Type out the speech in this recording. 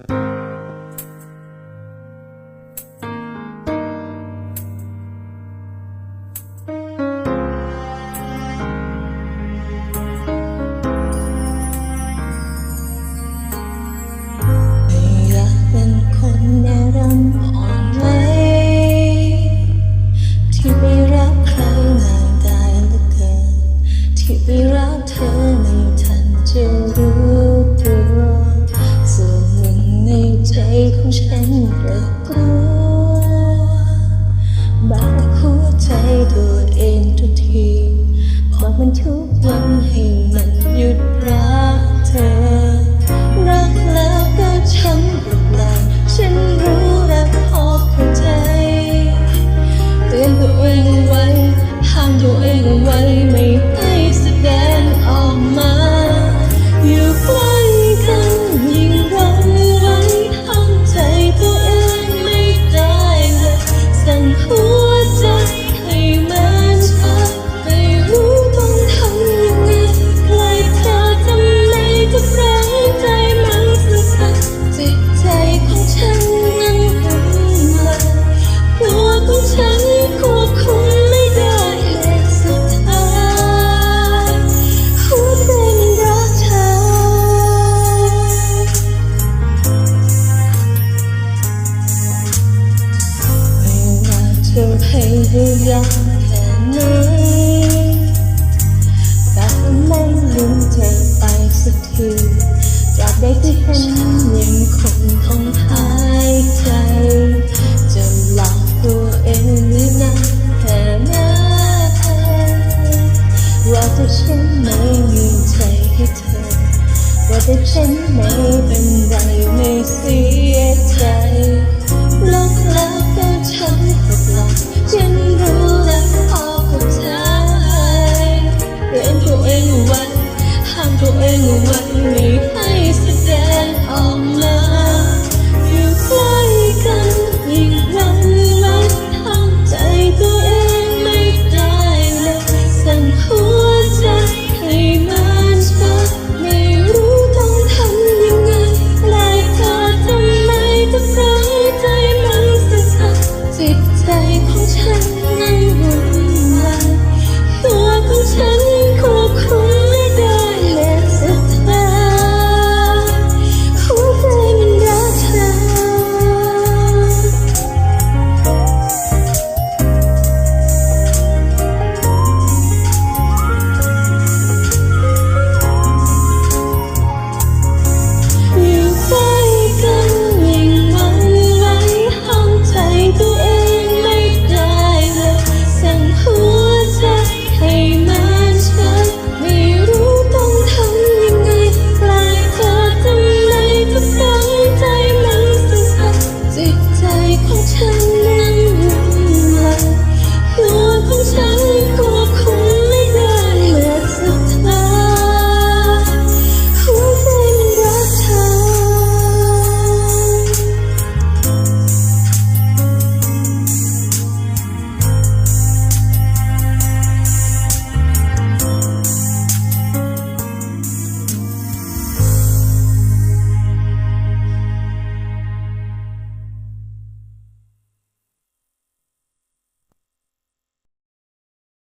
ไม่อยากเป็นคนแนรำ ก็พยายามแค่ไหนแต่ไม่ลืมเธอไปสักทีจากได้ที่เห็นยังคงคงหายใจจะหลอกตัวเองหรือนะแค่ไหนว่าจะฉันไม่มีใจให้เธอว่าจะฉันไม่เป็น